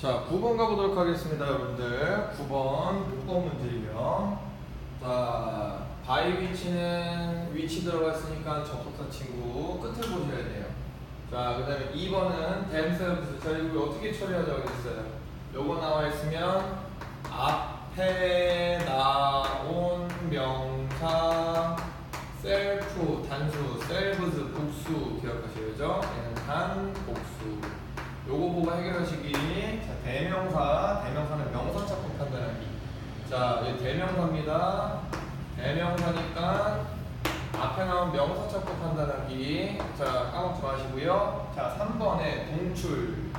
자, 9번 가보도록 하겠습니다, 여러분들. 9번 6번 문제예요. 자, 바위 위치는 위치 들어갔으니까 접속사 친구 끝을 보셔야 돼요. 자, 그 다음에 2번은 댐셀브스. 자, 이거 어떻게 처리하자고 했어요? 요거 나와 있으면 앞에 나온 명사 셀프 단수 셀브스 복수 기억하셔야죠. 얘는 단 복수. 요거 보고 해결하시기. 자, 대명사. 대명사는 명사 찾고 판단하기. 자, 얘 대명사입니다. 대명사니까 앞에 나온 명사 찾고 판단하기. 자, 까먹지 마시고요. 자, 3번에 동출.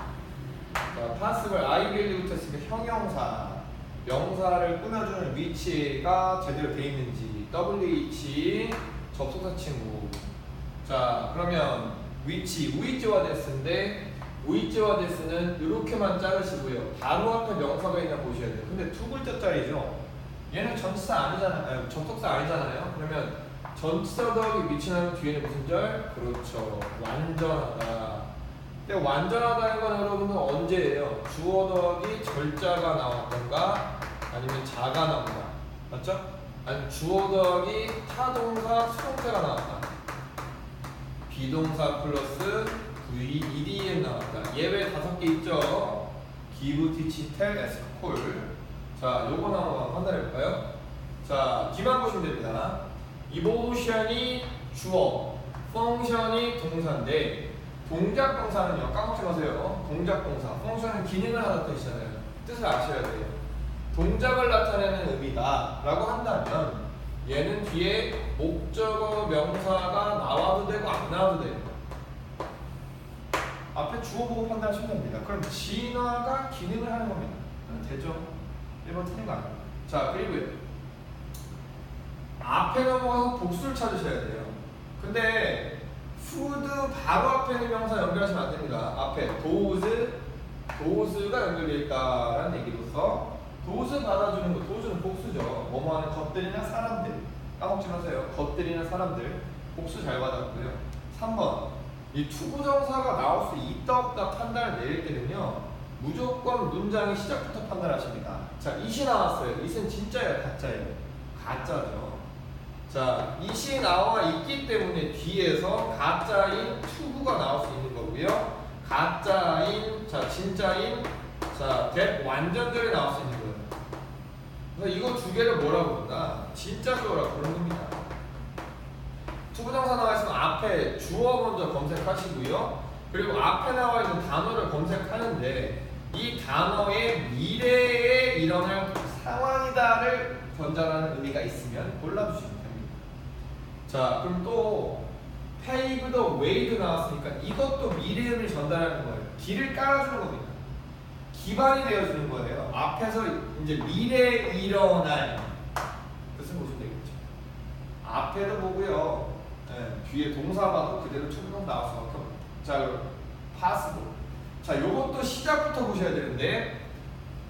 자, 파스벌 아이밸류 테스트 형용사. 명사를 꾸며주는 위치가 제대로 돼 있는지. WH 접속사 친구. 자, 그러면 위치 우이지와 데스인 데 우이지와 데스는 이렇게만 자르시고요. 바로 앞에 명사가 있나 보셔야 돼요. 근데 두 글자짜리죠. 얘는 전치사 아니잖아요. 아니, 접속사 아니잖아요. 그러면 전치사 더하기 위치하면 뒤에는 무슨 절? 그렇죠. 완전하다. 근데 완전하다는 건 여러분은 언제예요? 주어 더하기 절자가 나왔던가 아니면 자가 나온다. 맞죠? 아니 주어 더하기 타동사 수동태가 나왔다. 비동사 플러스 V, EDM 나왔다. 예외 다섯 개 있죠? give, teach, tell, ask, call. 자, 요거 나오면 판단해 볼까요? 자, 뒤만 보시면 됩니다. 이모션이 주어, 펑션이 동사인데 동작 동사는 요. 까먹지 마세요. 동작 동사. 펑션은 기능을 하다 뜻이잖아요. 뜻을 아셔야 돼요. 동작을 나타내는 의미다라고 한다면 얘는 뒤에 목적어 명사가 나와도 되고 안 나와도 돼요. 앞에 주어 보고 판단하시면 됩니다. 그럼 진화가 기능을 하는 겁니다. 음, 되죠? 1번 틀린 거 아니에요. 자, 그리고요. 앞에 넘어가서 복수를 찾으셔야 돼요. 근데 푸드 바로 앞에 있는 명사 연결하시면 안 됩니다. 앞에 도우즈, 도우즈가 연결되어 있다라는 얘기로서 도우즈 받아주는 거, 도우즈는 복수죠. 뭐뭐 하는 것들이나 사람들. 까먹지 마세요. 것들이나 사람들. 복수 잘 받았고요. 3번. 이 투부정사가 나올 수 있다 없다 판단을 내릴 때는요. 무조건 문장의 시작부터 판단하십니다. 자, 이시 나왔어요. 이는 진짜예요, 가짜예요? 가짜죠. 자, 이시 나와 있기 때문에 뒤에서 가짜인 투부가 나올 수 있는 거고요. 가짜인, 자, 진짜인, 자, 대 완전절이 나올 수 있는 그래서 이거 두 개를 뭐라고 부른다? 진짜조라고 부르는 겁니다. 투부정사 나와 있으면 앞에 주어 먼저 검색하시고요. 그리고 앞에 나와 있는 단어를 검색하는데 이 단어의 미래에 일어날 상황이다를 전달하는 의미가 있으면 골라주시면 됩니다. 자, 그럼 또 페이브 더 웨이드 나왔으니까 이것도 미래를 전달하는 거예요. 길을 깔아주는 겁니다. 기반이 되어주는 거예요. 앞에서 이제 미래에 일어날 뜻을 보시면 되겠죠. 앞에도 보고요. 네, 뒤에 동사 봐도 그대로 투부정 나올 수밖에 없어요. 자, 그럼 possible. 자, 요것도 시작부터 보셔야 되는데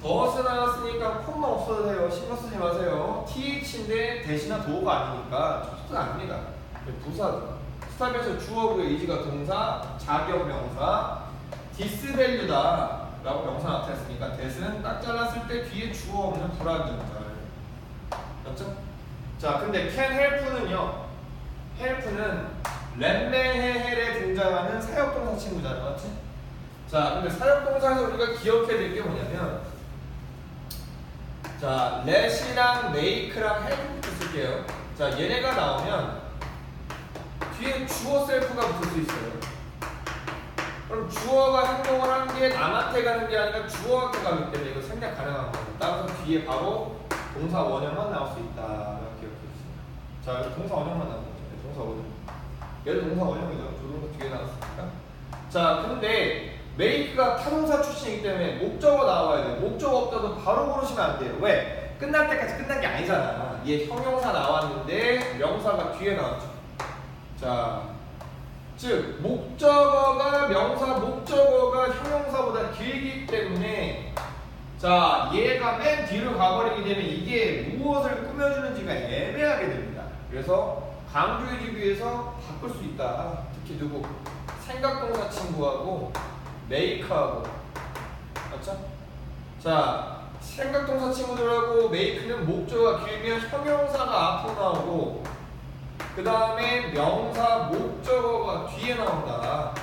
더스 나왔으니까 콤마 없어도 돼요. 신경 쓰지 마세요. th인데 대신한 도가 아니니까 접속사 아닙니다. 부사죠. 스탑에서 주어고요. 이지가 동사, 자격 명사, 디스밸류다 라고 명사 나타냈으니까 대스는 딱 잘랐을 때 뒤에 주어 없는 불완전절. 맞죠? 자, 근데 can help는요. help는 렛메헤헬에 등장하는 사역동사 친구잖아, 맞지? 자, 근데 사역동사에서 우리가 기억해야 될 게 뭐냐면 자, let이랑 make랑 help부터 쓸게요. 자, 얘네가 나오면 뒤에 주어 셀프가 붙을 수 있어요. 그럼 주어가 행동을 한게 남한테 가는 게 아니라 주어한테 가기 때문에 이거 생략 가능한 거예요. 따라서 뒤에 바로 동사 원형만 나올 수 있다. 이렇게 기억해 주세요. 자, 여기 동사 원형만 나온 거죠. 네, 동사 원형. 얘도 동사 원형이죠. 두 동사 뒤에 나왔으니까. 자, 근데 메이크가 타동사 출신이기 때문에 목적어 나와야 돼요. 목적어 없다도 바로 고르시면 안 돼요. 왜? 끝날 때까지 끝난 게 아니잖아. 얘 형용사 나왔는데 명사가 뒤에 나왔죠. 자, 즉 목적어가 명사 목적어가 형용사보다 길기 때문에 자 얘가 맨 뒤로 가버리게 되면 이게 무엇을 꾸며주는지가 애매하게 됩니다. 그래서 강조해주기 위해서 바꿀 수 있다. 특히 누구 생각동사 친구하고 메이크하고 맞죠? 자, 생각동사 친구들하고 메이크는 목적어가 길면 형용사가 앞으로 나오고 그 다음에 명사 목적어가 뒤에 나온다.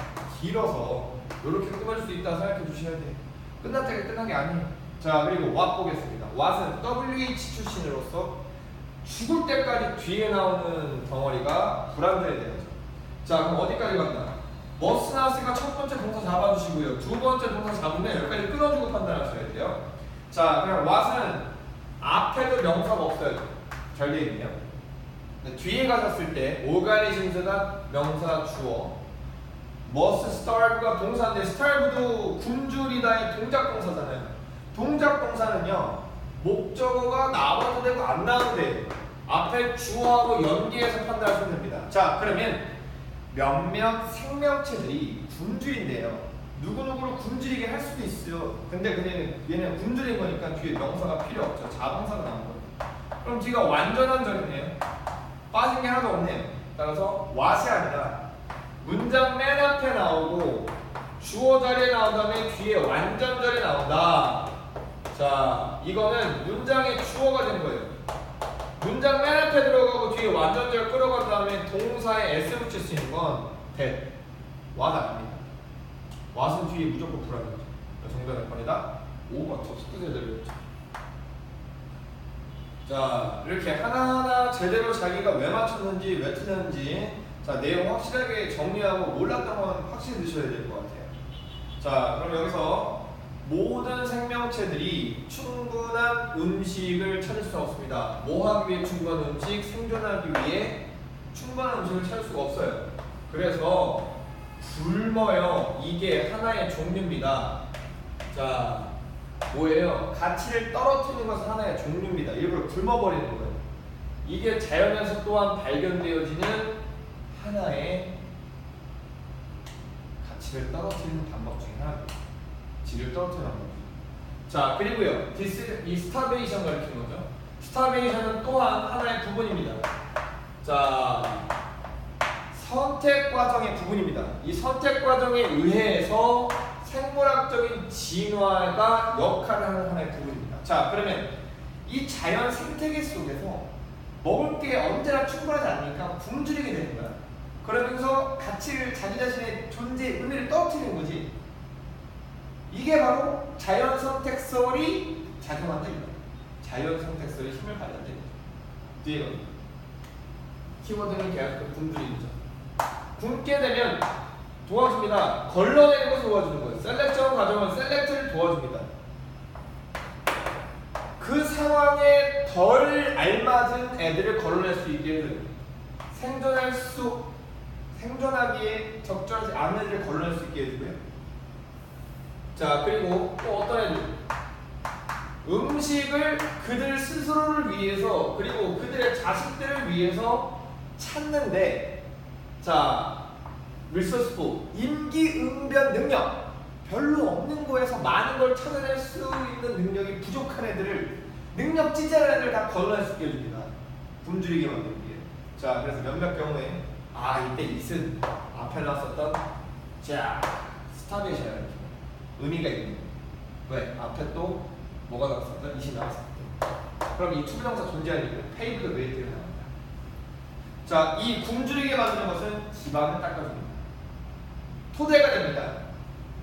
길어서 이렇게 끝날 수 있다 생각해 주셔야 돼요. 끝났다가 끝난 게 아니에요. 자 그리고 what 보겠습니다. what은 WH 출신으로서 죽을 때까지 뒤에 나오는 덩어리가 불안정해야 되죠. 자 그럼 어디까지 간다? 머스 나왔으니까 첫 번째 동사 잡아주시고요. 두 번째 동사 잡으면 여기까지 끊어주고 판단하셔야 돼요. 자 그럼 what은 앞에도 명사가 없어요. 잘 되어 있네요. 뒤에 가셨을 때 오가니즘스가 명사 주어 must starve가 동사인데 starve도 굶주리다의 동작 동사잖아요. 동작 동사는요 목적어가 나와도 되고 안 나와도 돼요. 앞에 주어하고 연계해서 판단하시면 됩니다. 자 그러면 몇몇 생명체들이 굶주린대요. 누구누구를 굶주리게 할 수도 있어요. 근데 그냥 얘는 굶주린 거니까 뒤에 명사가 필요 없죠. 자동사가 나온 거예요. 그럼 뒤가 완전한 절이네요. 빠진 게 하나도 없네요. 따라서 what이 아니라 문장 맨 앞에 나오고 주어 자리에 나온 다음에 뒤에 완전 자리에 나온다. 자, 이거는 문장의 주어가 되는 거예요. 문장 맨 앞에 들어가고 뒤에 완전절 끌어간 다음에 동사에 s 붙일 수 있는 건 that, what 아닙니다. what은 뒤에 무조건 불안하죠. 정답의 번이다. 5번 접속도 제대로 했죠. 자 이렇게 하나하나 제대로 자기가 왜 맞췄는지 왜 틀렸는지 자 내용 확실하게 정리하고 몰랐던 건 확실히 드셔야 될 것 같아요. 자 그럼 여기서 모든 생명체들이 충분한 음식을 찾을 수 없습니다. 뭐 하기 위해 충분한 음식, 생존하기 위해 충분한 음식을 찾을 수가 없어요. 그래서 굶어요. 이게 하나의 종류입니다. 자 뭐예요? 가치를 떨어뜨리는 것은 하나의 종류입니다. 일부러 굶어버리는 거예요. 이게 자연에서 또한 발견되어지는 하나의 가치를 떨어뜨리는 방법 중에 하나입니다. 질을 떨어뜨리는 방법. 자 그리고요, 디스 이 스타베이션 가리키는 거죠. 스타베이션은 또한 하나의 부분입니다. 자 선택 과정의 부분입니다. 이 선택 과정에 의해서 생물학적인 진화가 역할을 하는 하나의 부분입니다. 자, 그러면 이 자연 생태계 속에서 먹을 게 언제나 충분하지 않으니까 굶주리게 되는 거야. 그러면서 가치를 자기 자신의 존재의 의미를 떨어뜨리는 거지. 이게 바로 자연 선택설이 작용한다. 자연 선택설이 힘을 발휘한다. 뒤에 거. 키워드는 계속 굶주리는 점. 굶게 되면 도와줍니다. 걸러내는 것을 도와주는 거예요. 셀렉션 과정은 셀렉트를 도와줍니다. 그 상황에 덜 알맞은 애들을 걸러낼 수 있게. 생존할 수, 생존하기에 적절하지 않은 애들을 걸러낼 수 있게 해주고요. 자, 그리고 또 어떤 애들? 음식을 그들 스스로를 위해서, 그리고 그들의 자식들을 위해서 찾는데, 자, 리소스풀 임기응변 능력 별로 없는 거에서 많은 걸 찾아낼 수 있는 능력이 부족한 애들을 능력 찌질한 애들 다 걸러낼 수 있게 해줍니다 굶주리게 만들기 위해 자 그래서 몇몇 경우에 아 이때 이슨 앞에 나왔었던 자 스타베이션 이렇게 의미가 있는 왜? 앞에 또 뭐가 나왔었던? 이시 나왔었던 그럼 이 투부정사 존재하는 이유 페이브드 웨이트가 나옵니다 자, 이 굶주리게 만드는 것은 지방을 닦아줍니다. 토대가 됩니다.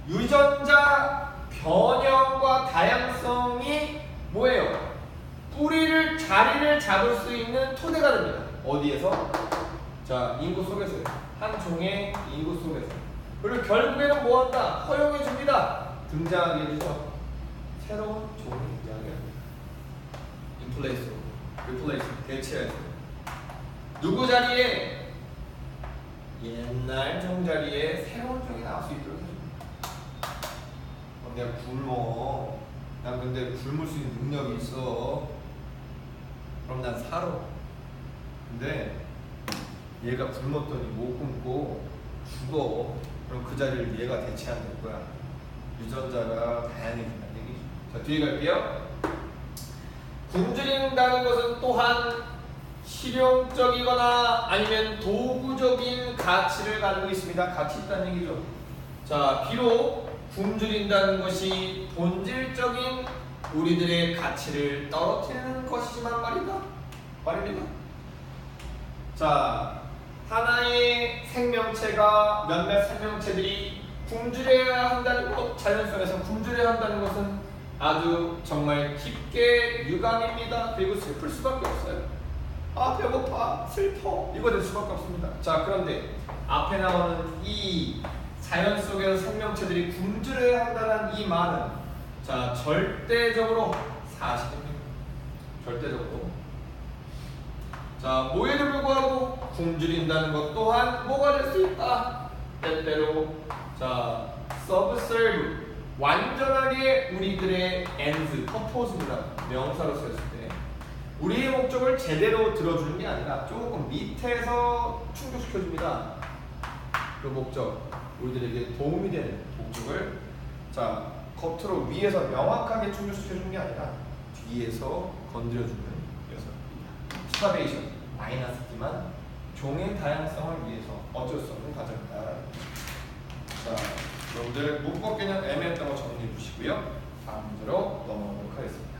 유전자 변형과 다양성이 뭐예요? 뿌리를 자리를 잡을 수 있는 토대가 됩니다. 어디에서? 자, 인구 속에서요. 한 종의 인구 속에서. 그리고 결국에는 뭐한다? 허용해 줍니다. 등장하게 해주죠. 새로운 종이 등장하게 합니다. 인플레이스로, 리플레이스, 대체해서. 누구 자리에 옛날 종 자리에 새로운 종이 나올 수 있도록 해줍니다. 어, 내가 굶어. 난 근데 굶을 수 있는 능력이 있어. 그럼 난 살아. 근데 얘가 굶었더니 못 굶고 죽어. 그럼 그 자리를 얘가 대체한다는 거야. 유전자가 다양해진다는 얘기죠. 자, 뒤에 갈게요. 굶주린다는 것은 또한 실용적이거나 아니면 도구적인 가치를 가지고 있습니다. 가치 있다는 얘기죠. 자, 비록 굶주린다는 것이 본질적인 우리들의 가치를 떨어뜨리는 것이지만 말이다. 말입니다. 자, 하나의 생명체가 몇몇 생명체들이 굶주려야 한다는 것, 자연 속에서 굶주려야 한다는 것은 아주 정말 깊게 유감입니다. 그리고 슬플 수밖에 없어요. 아 배고파, 슬퍼, 이거 될 수밖에 없습니다. 자, 그런데 앞에 나오는 이 자연 속에서 생명체들이 굶주려야 한다는 이 말은 자 절대적으로 사실입니다. 절대적으로. 자, 모에도 불구하고 굶주린다는 것 또한 뭐가 될 수 있다. 때때로 자, subserve 완전하게 우리들의 ends, purpose입니다. 명사로 쓰였을 때 우리의 목적을 제대로 들어주는 게 아니라 조금 밑에서 충족시켜줍니다. 그 목적, 우리들에게 도움이 되는 목적을 자 겉으로 위에서 명확하게 충족시켜주는 게 아니라 뒤에서 건드려주는 녀석입니다. 스타베이션 마이너스지만 종의 다양성을 위해서 어쩔 수 없는 과정이다. 자, 여러분들 문법 개념 애매했던 거 정리해 주시고요. 다음 문제로 넘어가도록 하겠습니다.